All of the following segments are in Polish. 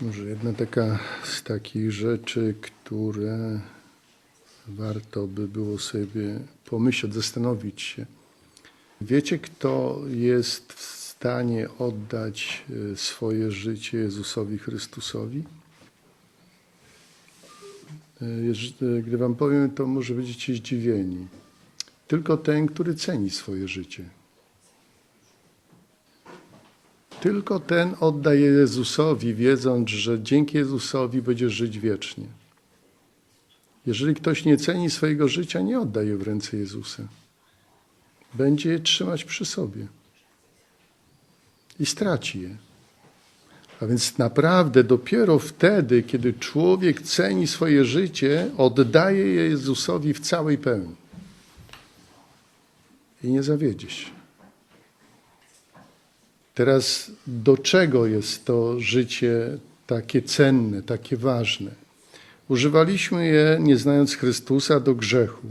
Może jedna taka z takich rzeczy, które warto by było sobie pomyśleć, zastanowić się. Wiecie, kto jest w stanie oddać e, swoje życie Jezusowi Chrystusowi? E, e, Gdy wam powiem, to może będziecie zdziwieni. Tylko ten, który ceni swoje życie. Tylko ten oddaje Jezusowi, wiedząc, że dzięki Jezusowi będzie żyć wiecznie. Jeżeli ktoś nie ceni swojego życia, nie oddaje w ręce Jezusa. Będzie je trzymać przy sobie i straci je. A więc naprawdę dopiero wtedy, kiedy człowiek ceni swoje życie, oddaje je Jezusowi w całej pełni. I nie zawiedzie się. Teraz do czego jest to życie takie cenne, takie ważne? Używaliśmy je, nie znając Chrystusa, do grzechu.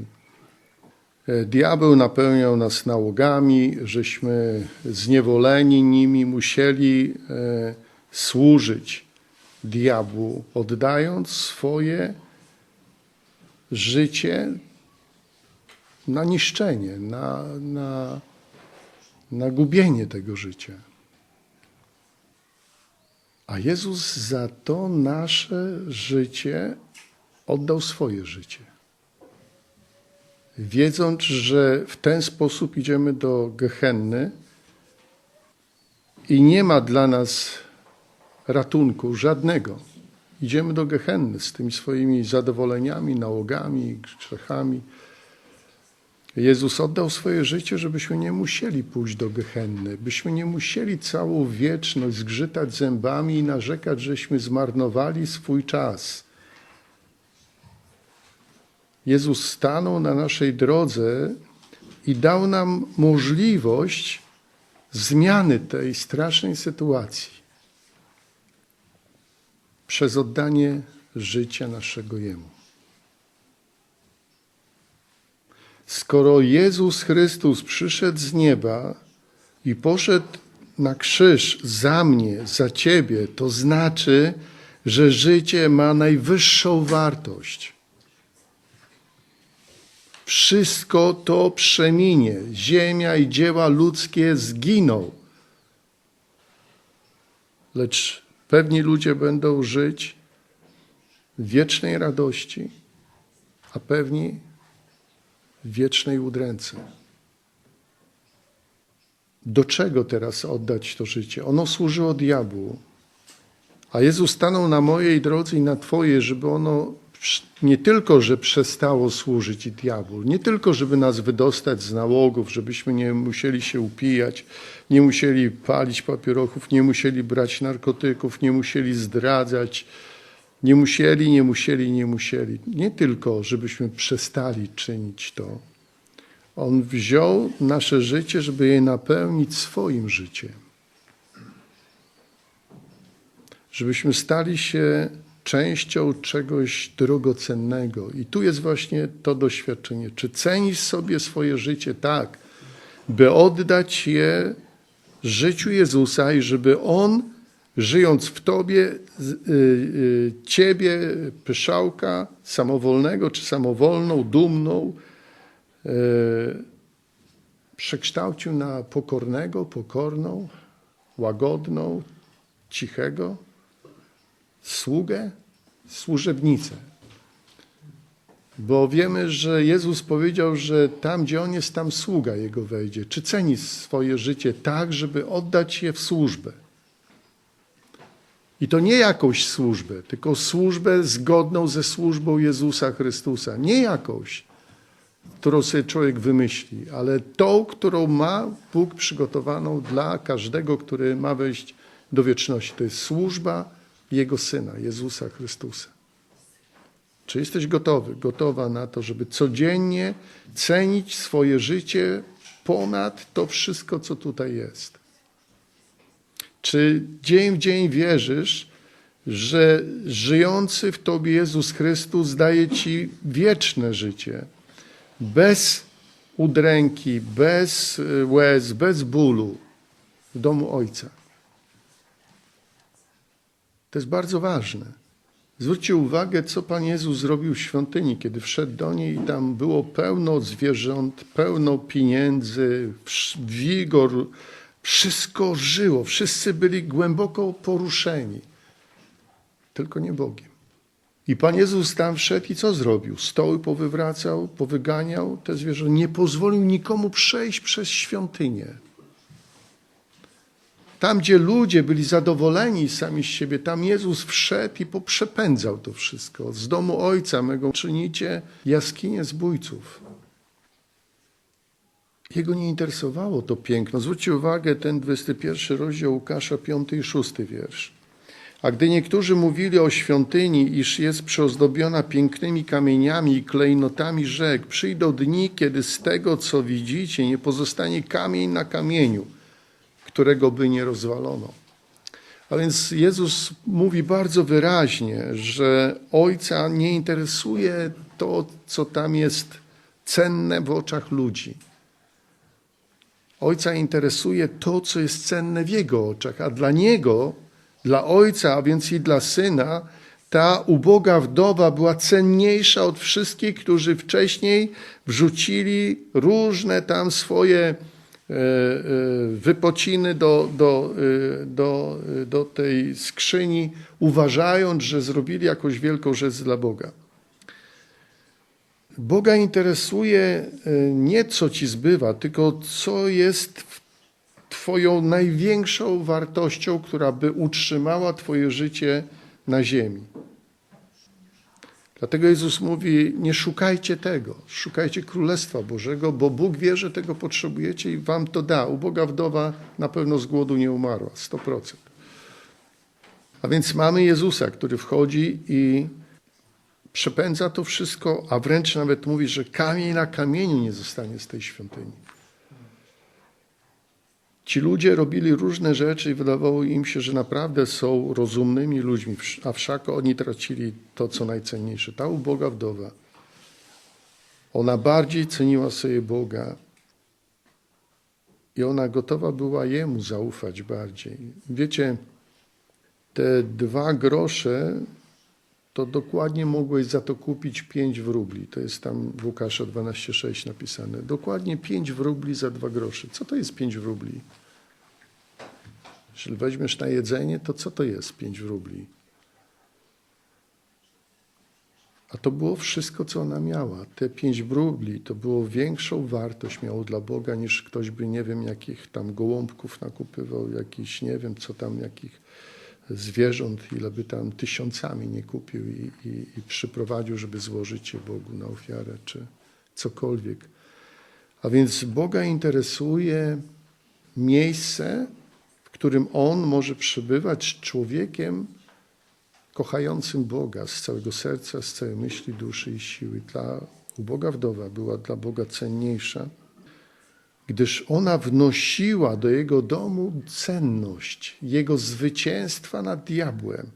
E, Diabeł napełniał nas nałogami, żeśmy zniewoleni nimi musieli e, służyć diabłu, oddając swoje życie na niszczenie, na, na, na gubienie tego życia. A Jezus za to nasze życie oddał swoje życie. Wiedząc, że w ten sposób idziemy do Gehenny i nie ma dla nas ratunku żadnego. Idziemy do Gehenny z tymi swoimi zadowoleniami, nałogami, grzechami. Jezus oddał swoje życie, żebyśmy nie musieli pójść do Gehenny, byśmy nie musieli całą wieczność zgrzytać zębami i narzekać, żeśmy zmarnowali swój czas. Jezus stanął na naszej drodze i dał nam możliwość zmiany tej strasznej sytuacji przez oddanie życia naszego Jemu. Skoro Jezus Chrystus przyszedł z nieba i poszedł na krzyż za mnie, za ciebie, to znaczy, że życie ma najwyższą wartość. Wszystko to przeminie. Ziemia i dzieła ludzkie zginą. Lecz pewni ludzie będą żyć w wiecznej radości, a pewni wiecznej udręce. Do czego teraz oddać to życie? Ono służyło diabłu, a Jezus stanął na mojej drodze i na Twojej, żeby ono nie tylko, że przestało służyć diabłu, nie tylko, żeby nas wydostać z nałogów, żebyśmy nie musieli się upijać, nie musieli palić papierochów, nie musieli brać narkotyków, nie musieli zdradzać, nie musieli, nie musieli, nie musieli. Nie tylko, żebyśmy przestali czynić to. On wziął nasze życie, żeby je napełnić swoim życiem. Żebyśmy stali się częścią czegoś drogocennego. I tu jest właśnie to doświadczenie. Czy cenisz sobie swoje życie tak, by oddać je życiu Jezusa i żeby On, żyjąc w Tobie, y, y, Ciebie, pyszałka, samowolnego czy samowolną, dumną, y, przekształcił na pokornego, pokorną, łagodną, cichego, sługę, służebnicę. Bo wiemy, że Jezus powiedział, że tam, gdzie On jest, tam sługa Jego wejdzie. Czy ceni swoje życie tak, żeby oddać je w służbę? I to nie jakąś służbę, tylko służbę zgodną ze służbą Jezusa Chrystusa. Nie jakąś, którą sobie człowiek wymyśli, ale tą, którą ma Bóg przygotowaną dla każdego, który ma wejść do wieczności. To jest służba Jego Syna, Jezusa Chrystusa. Czy jesteś gotowy, gotowa na to, żeby codziennie cenić swoje życie ponad to wszystko, co tutaj jest? Czy dzień w dzień wierzysz, że żyjący w Tobie Jezus Chrystus daje Ci wieczne życie, bez udręki, bez y, łez, bez bólu w domu Ojca? To jest bardzo ważne. Zwróćcie uwagę, co Pan Jezus zrobił w świątyni, kiedy wszedł do niej i tam było pełno zwierząt, pełno pieniędzy, wigor, wszystko żyło, wszyscy byli głęboko poruszeni. Tylko nie Bogiem. I Pan Jezus tam wszedł i co zrobił? Stoły powywracał, powyganiał te zwierzęta. Nie pozwolił nikomu przejść przez świątynię. Tam, gdzie ludzie byli zadowoleni sami z siebie, tam Jezus wszedł i poprzepędzał to wszystko. Z domu Ojca mego czynicie jaskinię zbójców. Jego nie interesowało to piękno. Zwróćcie uwagę, ten 21 rozdział Łukasza, 5 i 6 wiersz. A gdy niektórzy mówili o świątyni, iż jest przyozdobiona pięknymi kamieniami i klejnotami rzek, przyjdą dni, kiedy z tego, co widzicie, nie pozostanie kamień na kamieniu, którego by nie rozwalono. A więc Jezus mówi bardzo wyraźnie, że Ojca nie interesuje to, co tam jest cenne w oczach ludzi. Ojca interesuje to, co jest cenne w Jego oczach, a dla Niego, dla Ojca, a więc i dla Syna, ta uboga wdowa była cenniejsza od wszystkich, którzy wcześniej wrzucili różne tam swoje e, e, wypociny do, do, e, do, do tej skrzyni, uważając, że zrobili jakąś wielką rzecz dla Boga. Boga interesuje e, nie co ci zbywa, tylko co jest Twoją największą wartością, która by utrzymała Twoje życie na ziemi. Dlatego Jezus mówi: Nie szukajcie tego, szukajcie Królestwa Bożego, bo Bóg wie, że tego potrzebujecie i Wam to da. Uboga wdowa na pewno z głodu nie umarła, 100%. A więc mamy Jezusa, który wchodzi i przepędza to wszystko, a wręcz nawet mówi, że kamień na kamieniu nie zostanie z tej świątyni. Ci ludzie robili różne rzeczy i wydawało im się, że naprawdę są rozumnymi ludźmi, a wszak oni tracili to, co najcenniejsze. Ta uboga wdowa, ona bardziej ceniła sobie Boga i ona gotowa była Jemu zaufać bardziej. Wiecie, te dwa grosze to dokładnie mogłeś za to kupić 5 wróbli. To jest tam w Łukasza 12,6 napisane. Dokładnie 5 wróbli za 2 grosze. Co to jest 5 wróbli? Jeśli weźmiesz na jedzenie, to co to jest 5 wróbli? A to było wszystko, co ona miała. Te 5 wróbli to było większą wartość miało dla Boga, niż ktoś by nie wiem, jakich tam gołąbków nakupywał, jakiś nie wiem, co tam, jakich zwierząt, ile by tam tysiącami nie kupił i, i, i przyprowadził, żeby złożyć je Bogu na ofiarę, czy cokolwiek. A więc Boga interesuje miejsce, w którym On może przebywać z człowiekiem kochającym Boga z całego serca, z całej myśli, duszy i siły. Dla uboga wdowa była dla Boga cenniejsza, gdyż ona wnosiła do jego domu cenność, jego zwycięstwa nad diabłem.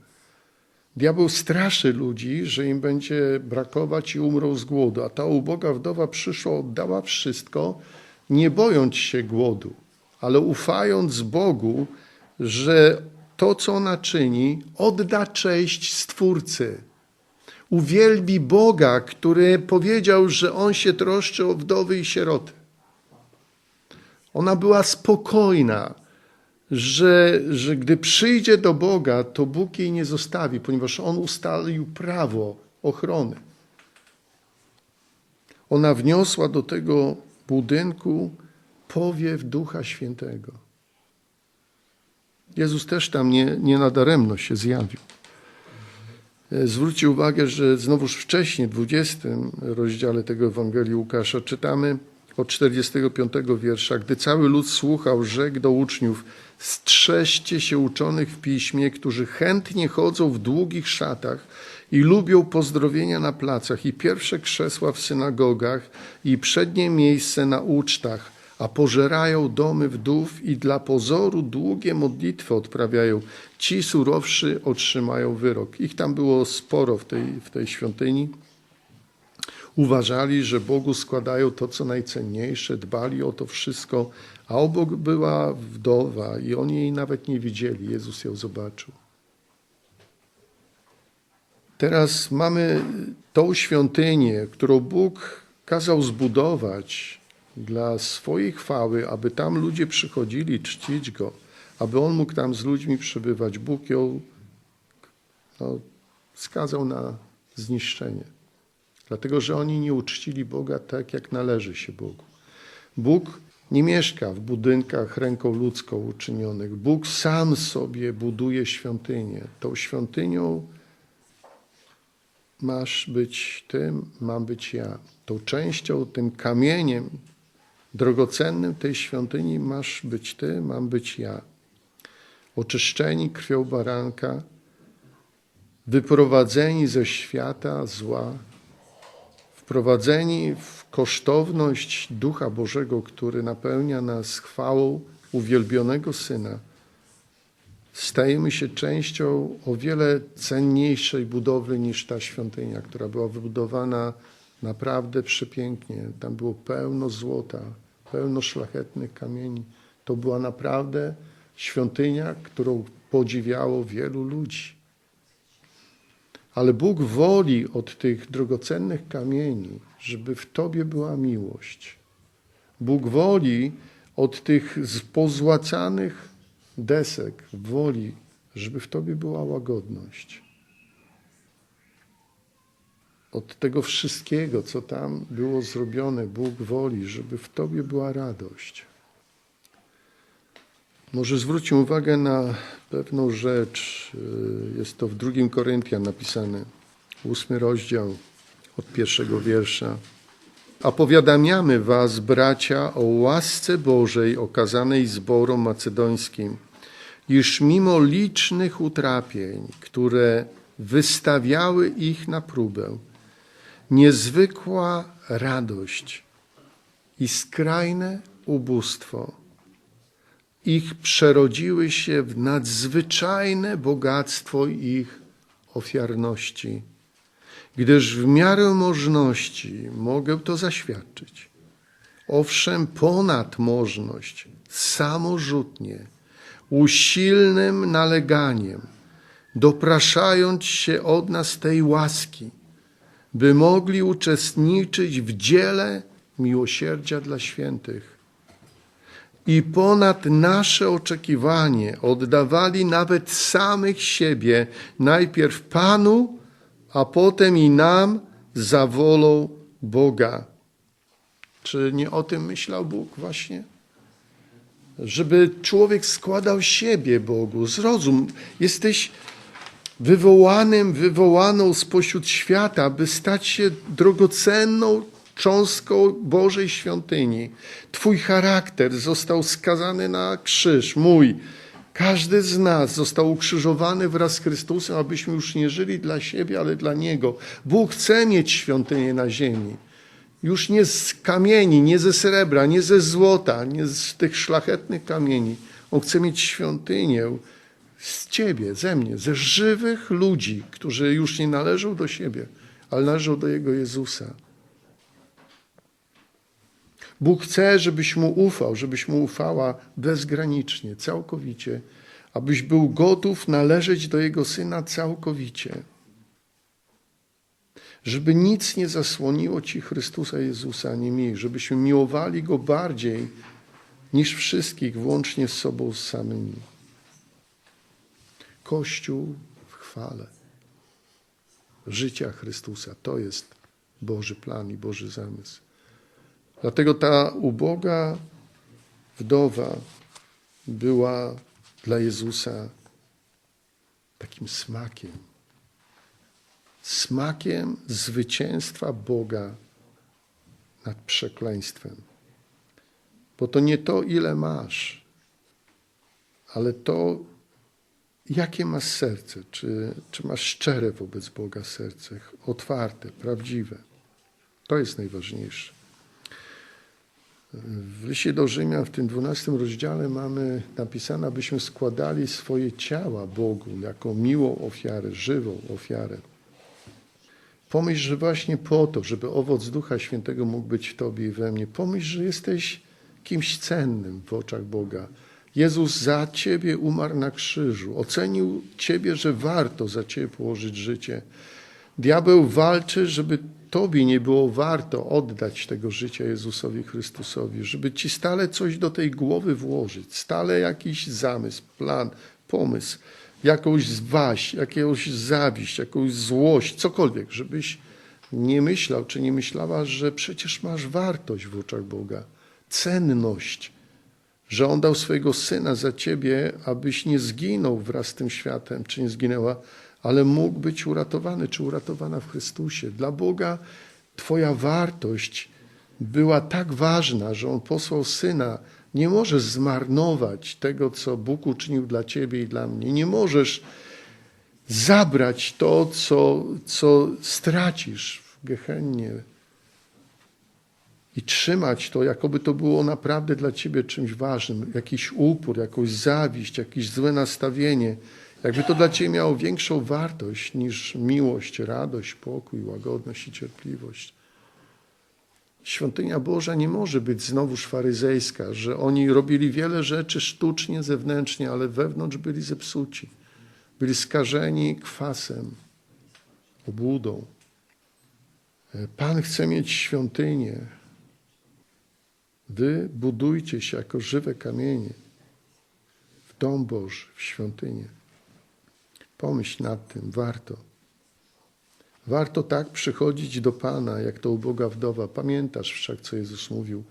Diabeł straszy ludzi, że im będzie brakować i umrą z głodu, a ta uboga wdowa przyszła, oddała wszystko, nie bojąc się głodu, ale ufając Bogu, że to, co ona czyni, odda cześć Stwórcy. Uwielbi Boga, który powiedział, że On się troszczy o wdowy i sieroty. Ona była spokojna, że, że gdy przyjdzie do Boga, to Bóg jej nie zostawi, ponieważ On ustalił prawo ochrony. Ona wniosła do tego budynku powiew Ducha Świętego. Jezus też tam nie, nie nadaremno się zjawił. Zwróćcie uwagę, że znowuż wcześniej, w 20 rozdziale tego Ewangelii Łukasza, czytamy od 45 wiersza, gdy cały lud słuchał, rzekł do uczniów, strzeżcie się uczonych w piśmie, którzy chętnie chodzą w długich szatach i lubią pozdrowienia na placach i pierwsze krzesła w synagogach i przednie miejsce na ucztach, a pożerają domy wdów i dla pozoru długie modlitwy odprawiają. Ci surowszy otrzymają wyrok. Ich tam było sporo w tej, w tej świątyni uważali, że Bogu składają to, co najcenniejsze, dbali o to wszystko, a obok była wdowa i oni jej nawet nie widzieli. Jezus ją zobaczył. Teraz mamy tą świątynię, którą Bóg kazał zbudować dla swojej chwały, aby tam ludzie przychodzili czcić Go, aby On mógł tam z ludźmi przebywać. Bóg ją no, skazał na zniszczenie, dlatego że oni nie uczcili Boga tak, jak należy się Bogu. Bóg nie mieszka w budynkach ręką ludzką uczynionych. Bóg sam sobie buduje świątynię. Tą świątynią masz być ty, mam być ja. Tą częścią, tym kamieniem drogocennym tej świątyni masz być ty, mam być ja. Oczyszczeni krwią baranka, wyprowadzeni ze świata zła, wprowadzeni w kosztowność Ducha Bożego, który napełnia nas chwałą uwielbionego Syna, stajemy się częścią o wiele cenniejszej budowli niż ta świątynia, która była wybudowana naprawdę przepięknie. Tam było pełno złota, pełno szlachetnych kamieni. To była naprawdę świątynia, którą podziwiało wielu ludzi. Ale Bóg woli od tych drogocennych kamieni, żeby w Tobie była miłość. Bóg woli od tych pozłacanych desek, woli, żeby w Tobie była łagodność. Od tego wszystkiego, co tam było zrobione, Bóg woli, żeby w Tobie była radość. Może zwróćmy uwagę na pewną rzecz. Jest to w drugim Koryntian napisane, ósmy rozdział od pierwszego wiersza. A powiadamiamy was, bracia, o łasce Bożej okazanej zborom macedońskim, iż mimo licznych utrapień, które wystawiały ich na próbę, niezwykła radość i skrajne ubóstwo ich przerodziły się w nadzwyczajne bogactwo ich ofiarności, gdyż w miarę możności mogę to zaświadczyć. Owszem, ponad możność, samorzutnie, usilnym naleganiem, dopraszając się od nas tej łaski, by mogli uczestniczyć w dziele miłosierdzia dla świętych i ponad nasze oczekiwanie oddawali nawet samych siebie, najpierw Panu, a potem i nam za wolą Boga. Czy nie o tym myślał Bóg właśnie? Żeby człowiek składał siebie Bogu. Zrozum, jesteś wywołanym, wywołaną spośród świata, by stać się drogocenną cząstką Bożej świątyni. Twój charakter został skazany na krzyż, mój. Każdy z nas został ukrzyżowany wraz z Chrystusem, abyśmy już nie żyli dla siebie, ale dla Niego. Bóg chce mieć świątynię na ziemi. Już nie z kamieni, nie ze srebra, nie ze złota, nie z tych szlachetnych kamieni. On chce mieć świątynię z Ciebie, ze mnie, ze żywych ludzi, którzy już nie należą do siebie, ale należą do Jego Jezusa. Bóg chce, żebyś mu ufał, żebyś mu ufała bezgranicznie, całkowicie, abyś był gotów należeć do Jego Syna całkowicie. Żeby nic nie zasłoniło Ci Chrystusa Jezusa, ani mi, żebyśmy miłowali Go bardziej niż wszystkich, włącznie z sobą samymi. Kościół w chwale życia Chrystusa to jest Boży plan i Boży zamysł. Dlatego ta uboga wdowa była dla Jezusa takim smakiem. Smakiem zwycięstwa Boga nad przekleństwem. Bo to nie to, ile masz, ale to, jakie masz serce. Czy, czy masz szczere wobec Boga serce, otwarte, prawdziwe. To jest najważniejsze. W liście do Rzymian w tym 12 rozdziale mamy napisane, abyśmy składali swoje ciała Bogu jako miłą ofiarę, żywą ofiarę. Pomyśl, że właśnie po to, żeby owoc Ducha Świętego mógł być w Tobie i we mnie. Pomyśl, że jesteś kimś cennym w oczach Boga. Jezus za Ciebie umarł na krzyżu. Ocenił Ciebie, że warto za Ciebie położyć życie. Diabeł walczy, żeby tobie nie było warto oddać tego życia Jezusowi Chrystusowi, żeby ci stale coś do tej głowy włożyć, stale jakiś zamysł, plan, pomysł, jakąś zwaść, jakąś zawiść, jakąś złość, cokolwiek, żebyś nie myślał czy nie myślała, że przecież masz wartość w oczach Boga, cenność, że On dał swojego Syna za ciebie, abyś nie zginął wraz z tym światem, czy nie zginęła, ale mógł być uratowany, czy uratowana w Chrystusie. Dla Boga Twoja wartość była tak ważna, że On posłał Syna. Nie możesz zmarnować tego, co Bóg uczynił dla Ciebie i dla mnie. Nie możesz zabrać to, co, co stracisz w Gehennie i trzymać to, jakoby to było naprawdę dla Ciebie czymś ważnym. Jakiś upór, jakąś zawiść, jakieś złe nastawienie. Jakby to dla Ciebie miało większą wartość niż miłość, radość, pokój, łagodność i cierpliwość. Świątynia Boża nie może być znowuż faryzejska, że oni robili wiele rzeczy sztucznie, zewnętrznie, ale wewnątrz byli zepsuci. Byli skażeni kwasem, obłudą. Pan chce mieć świątynię. Wy budujcie się jako żywe kamienie w dom Boży, w świątynię. Pomyśl nad tym, warto. Warto tak przychodzić do Pana, jak to uboga wdowa. Pamiętasz wszak, co Jezus mówił.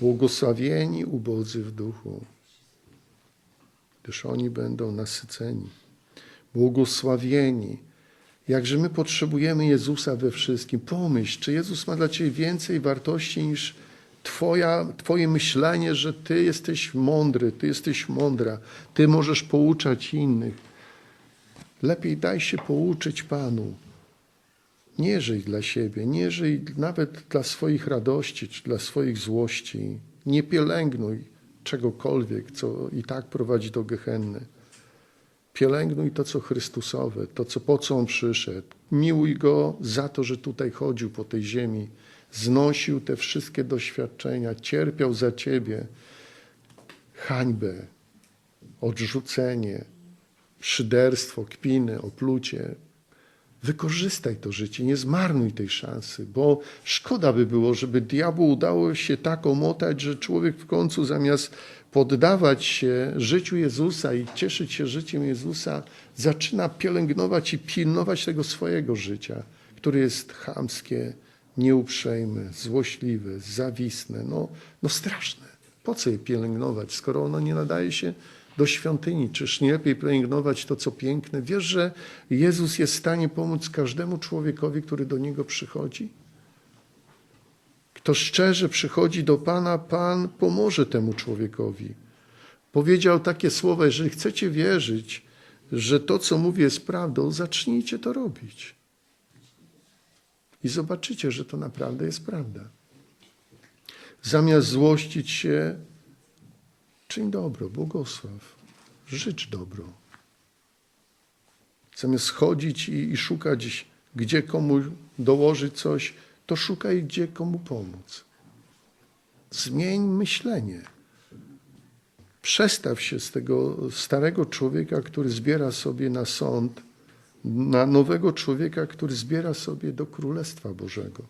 Błogosławieni ubodzy w duchu, gdyż oni będą nasyceni. Błogosławieni. Jakże my potrzebujemy Jezusa we wszystkim. Pomyśl, czy Jezus ma dla Ciebie więcej wartości niż twoja, Twoje myślenie, że Ty jesteś mądry, Ty jesteś mądra, Ty możesz pouczać innych. Lepiej daj się pouczyć Panu. Nie żyj dla siebie, nie żyj nawet dla swoich radości czy dla swoich złości. Nie pielęgnuj czegokolwiek, co i tak prowadzi do gehenny. Pielęgnuj to, co Chrystusowe, to, co po co On przyszedł. Miłuj Go za to, że tutaj chodził po tej ziemi, znosił te wszystkie doświadczenia, cierpiał za Ciebie hańbę, odrzucenie, szyderstwo, kpiny, oplucie. Wykorzystaj to życie, nie zmarnuj tej szansy, bo szkoda by było, żeby diabłu udało się tak omotać, że człowiek w końcu zamiast poddawać się życiu Jezusa i cieszyć się życiem Jezusa, zaczyna pielęgnować i pilnować tego swojego życia, które jest chamskie, nieuprzejme, złośliwe, zawisne, no, no straszne. Po co je pielęgnować, skoro ono nie nadaje się do świątyni. Czyż nie lepiej pielęgnować to, co piękne? Wiesz, że Jezus jest w stanie pomóc każdemu człowiekowi, który do Niego przychodzi? Kto szczerze przychodzi do Pana, Pan pomoże temu człowiekowi. Powiedział takie słowa, jeżeli chcecie wierzyć, że to, co mówię, jest prawdą, zacznijcie to robić. I zobaczycie, że to naprawdę jest prawda. Zamiast złościć się, czyń dobro, błogosław, życz dobro. Zamiast chodzić i, i szukać, gdzie komu dołożyć coś, to szukaj, gdzie komu pomóc. Zmień myślenie. Przestaw się z tego starego człowieka, który zbiera sobie na sąd, na nowego człowieka, który zbiera sobie do Królestwa Bożego.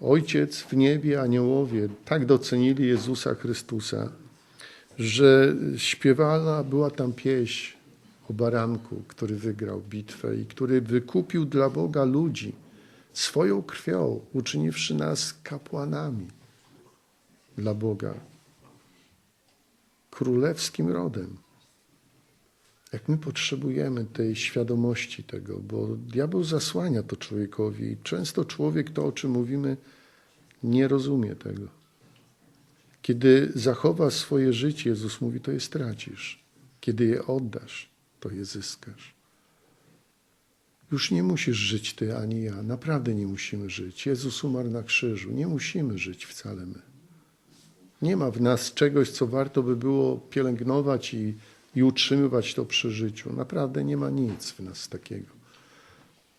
Ojciec w niebie, aniołowie tak docenili Jezusa Chrystusa, że śpiewana była tam pieśń o baranku, który wygrał bitwę i który wykupił dla Boga ludzi swoją krwią, uczyniwszy nas kapłanami dla Boga, królewskim rodem. Jak my potrzebujemy tej świadomości tego, bo diabeł zasłania to człowiekowi i często człowiek to, o czym mówimy, nie rozumie tego. Kiedy zachowasz swoje życie, Jezus mówi, to je stracisz. Kiedy je oddasz, to je zyskasz. Już nie musisz żyć ty ani ja. Naprawdę nie musimy żyć. Jezus umarł na krzyżu. Nie musimy żyć wcale my. Nie ma w nas czegoś, co warto by było pielęgnować i i utrzymywać to przy życiu. Naprawdę nie ma nic w nas takiego.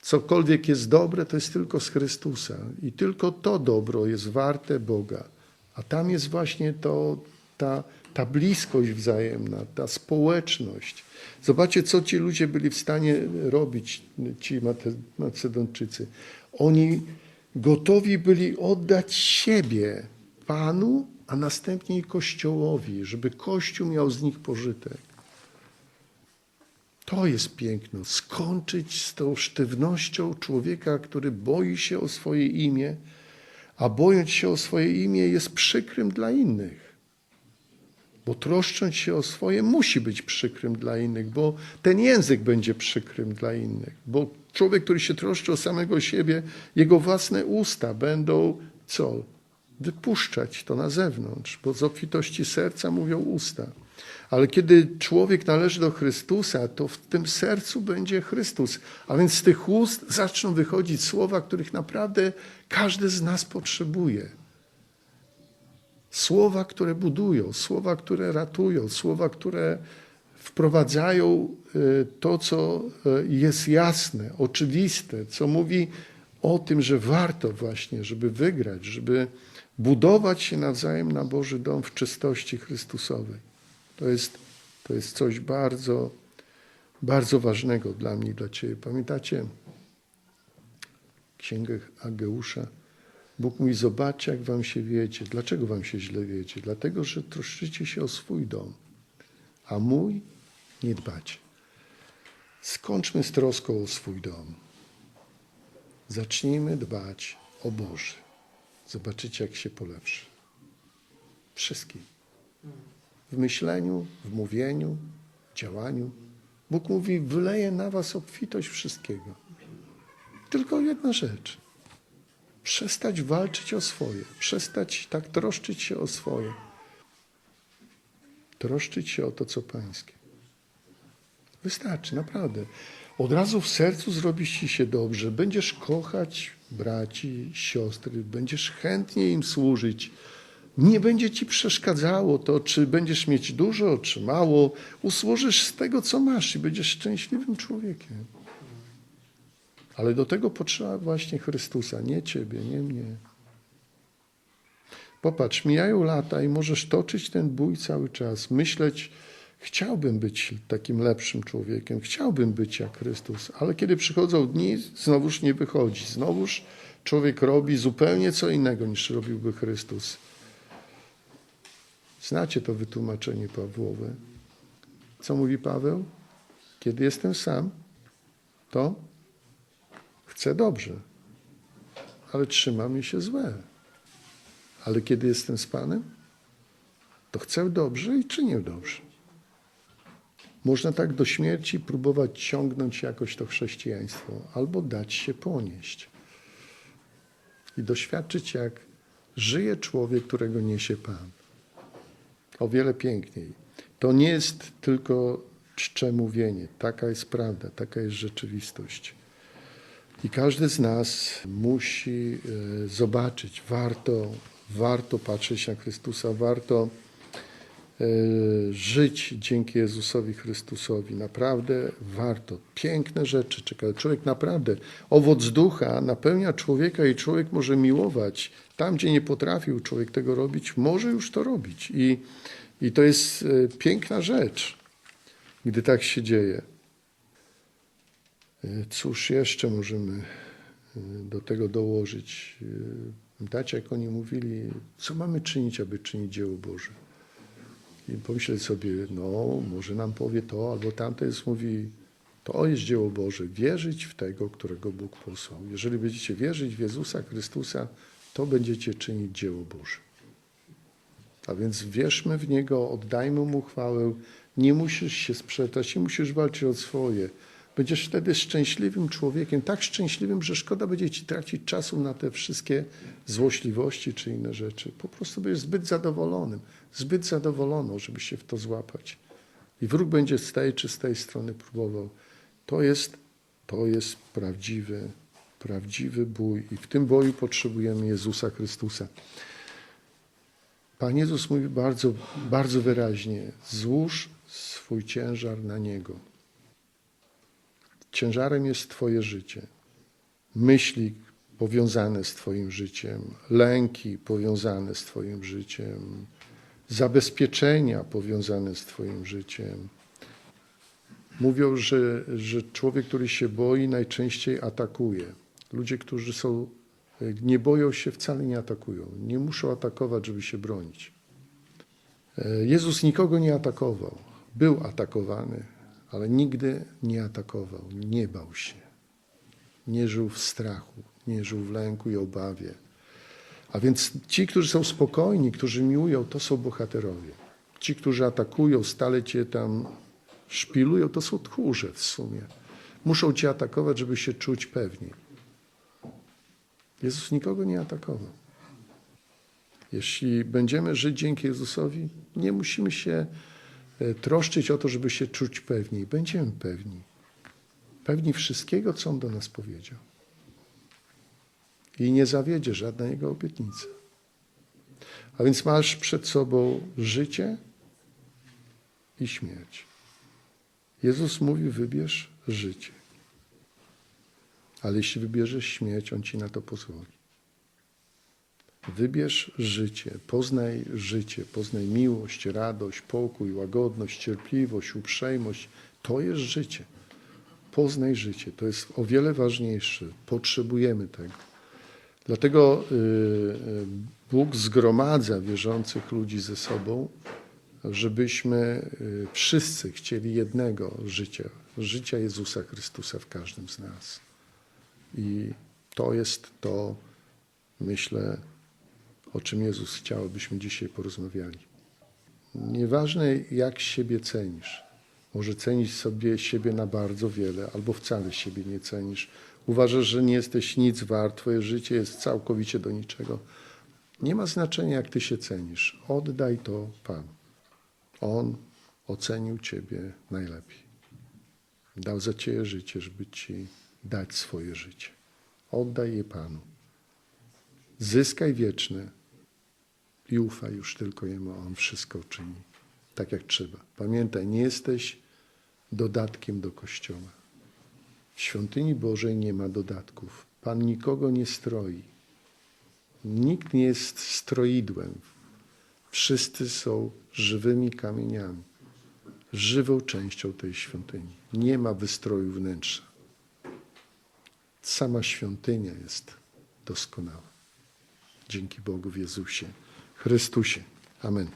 Cokolwiek jest dobre, to jest tylko z Chrystusa i tylko to dobro jest warte Boga. A tam jest właśnie to, ta ta bliskość wzajemna, ta społeczność. Zobaczcie, co ci ludzie byli w stanie robić, ci Macedonczycy. Oni gotowi byli oddać siebie Panu, a następnie Kościołowi, żeby Kościół miał z nich pożytek. To jest piękno. Skończyć z tą sztywnością człowieka, który boi się o swoje imię, a bojąc się o swoje imię jest przykrym dla innych. Bo troszcząc się o swoje musi być przykrym dla innych, bo ten język będzie przykrym dla innych. Bo człowiek, który się troszczy o samego siebie, jego własne usta będą co? Wypuszczać to na zewnątrz, bo z obfitości serca mówią usta. Ale kiedy człowiek należy do Chrystusa, to w tym sercu będzie Chrystus. A więc z tych ust zaczną wychodzić słowa, których naprawdę każdy z nas potrzebuje. Słowa, które budują, słowa, które ratują, słowa, które wprowadzają y, to, co y, jest jasne, oczywiste, co mówi o tym, że warto właśnie, żeby wygrać, żeby budować się nawzajem na Boży dom w czystości Chrystusowej. To jest, to jest coś bardzo, bardzo ważnego dla mnie dla Ciebie. Pamiętacie Księgę Ageusza? Bóg mówi, zobaczcie, jak wam się wiecie. Dlaczego wam się źle wiecie? Dlatego, że troszczycie się o swój dom, a mój nie dbacie. Skończmy z troską o swój dom. Zacznijmy dbać o Boży. Zobaczycie, jak się polepszy. Wszystkim. W myśleniu, w mówieniu, działaniu. Bóg mówi, wyleje na was obfitość wszystkiego. Tylko jedna rzecz – przestać walczyć o swoje, przestać tak troszczyć się o swoje. Troszczyć się o to, co pańskie. Wystarczy, naprawdę. Od razu w sercu zrobi ci się dobrze. Będziesz kochać braci, siostry, będziesz chętnie im służyć. Nie będzie ci przeszkadzało to, czy będziesz mieć dużo, czy mało. Usłużysz z tego, co masz i będziesz szczęśliwym człowiekiem. Ale do tego potrzeba właśnie Chrystusa, nie ciebie, nie mnie. Popatrz, mijają lata i możesz toczyć ten bój cały czas, myśleć, chciałbym być takim lepszym człowiekiem, chciałbym być jak Chrystus, ale kiedy przychodzą dni, znowuż nie wychodzi. Znowuż człowiek robi zupełnie co innego niż robiłby Chrystus. Znacie to wytłumaczenie Pawłowe. Co mówi Paweł? Kiedy jestem sam, to Chcę dobrze, ale trzyma mi się złe. Ale kiedy jestem z Panem, to chcę dobrze i czynię dobrze. Można tak do śmierci próbować ciągnąć jakoś to chrześcijaństwo, albo dać się ponieść i doświadczyć, jak żyje człowiek, którego niesie Pan. O wiele piękniej. To nie jest tylko czcze mówienie. Taka jest prawda, taka jest rzeczywistość. I każdy z nas musi e, zobaczyć, warto, warto patrzeć na Chrystusa, warto żyć dzięki Jezusowi Chrystusowi. Naprawdę warto. Piękne rzeczy czekają. Człowiek naprawdę, owoc ducha napełnia człowieka i człowiek może miłować. Tam, gdzie nie potrafił człowiek tego robić, może już to robić. I, i to jest e, piękna rzecz, gdy tak się dzieje. E, cóż jeszcze możemy e, do tego dołożyć? Pamiętacie, jak oni mówili, co mamy czynić, aby czynić dzieło Boże? I pomyśleć sobie, no, może nam powie to albo tamte, jest mówi, to jest dzieło Boże, wierzyć w tego, którego Bóg posłał. Jeżeli będziecie wierzyć w Jezusa Chrystusa, to będziecie czynić dzieło Boże. A więc wierzmy w Niego, oddajmy Mu chwałę. Nie musisz się sprzedać, nie musisz walczyć o swoje. Będziesz wtedy szczęśliwym człowiekiem, tak szczęśliwym, że szkoda będzie ci tracić czasu na te wszystkie złośliwości czy inne rzeczy. Po prostu będziesz zbyt zadowolonym, zbyt zadowoloną, żeby się w to złapać. I wróg będzie z tej czy z tej strony próbował. To jest, to jest prawdziwy, prawdziwy bój. I w tym boju potrzebujemy Jezusa Chrystusa. Pan Jezus mówi bardzo, bardzo wyraźnie: złóż swój ciężar na Niego. Ciężarem jest Twoje życie. Myśli powiązane z Twoim życiem, lęki powiązane z Twoim życiem, zabezpieczenia powiązane z Twoim życiem. Mówią, że, że człowiek, który się boi, najczęściej atakuje. Ludzie, którzy są, nie boją się, wcale nie atakują. Nie muszą atakować, żeby się bronić. E, Jezus nikogo nie atakował. Był atakowany, ale nigdy nie atakował. Nie bał się. Nie żył w strachu, nie żył w lęku i obawie. A więc ci, którzy są spokojni, którzy miłują, to są bohaterowie. Ci, którzy atakują, stale cię tam szpilują, to są tchórze w sumie. Muszą cię atakować, żeby się czuć pewniej. Jezus nikogo nie atakował. Jeśli będziemy żyć dzięki Jezusowi, nie musimy się troszczyć o to, żeby się czuć pewniej. Będziemy pewni. Pewni wszystkiego, co On do nas powiedział. I nie zawiedzie żadna Jego obietnica. A więc masz przed sobą życie i śmierć. Jezus mówi: wybierz życie. Ale jeśli wybierzesz śmierć, On ci na to pozwoli. Wybierz życie, poznaj życie, poznaj miłość, radość, pokój, łagodność, cierpliwość, uprzejmość. To jest życie. Poznaj życie. To jest o wiele ważniejsze. Potrzebujemy tego. Dlatego y, y, Bóg zgromadza wierzących ludzi ze sobą, żebyśmy y, wszyscy chcieli jednego życia, życia Jezusa Chrystusa w każdym z nas. I to jest to, myślę, o czym Jezus chciał, abyśmy dzisiaj porozmawiali. Nieważne, jak siebie cenisz. Może cenisz sobie siebie na bardzo wiele, albo wcale siebie nie cenisz. Uważasz, że nie jesteś nic wart, twoje życie jest całkowicie do niczego. Nie ma znaczenia, jak ty się cenisz. Oddaj to Panu. On ocenił ciebie najlepiej. Dał za ciebie życie, żeby ci dać swoje życie. Oddaj je Panu. Zyskaj wieczne i ufaj już tylko Jemu, a On wszystko czyni tak, jak trzeba. Pamiętaj, nie jesteś dodatkiem do Kościoła. W świątyni Bożej nie ma dodatków. Pan nikogo nie stroi. Nikt nie jest stroidłem. Wszyscy są żywymi kamieniami, żywą częścią tej świątyni. Nie ma wystroju wnętrza. Sama świątynia jest doskonała. Dzięki Bogu w Jezusie Chrystusie. Amen.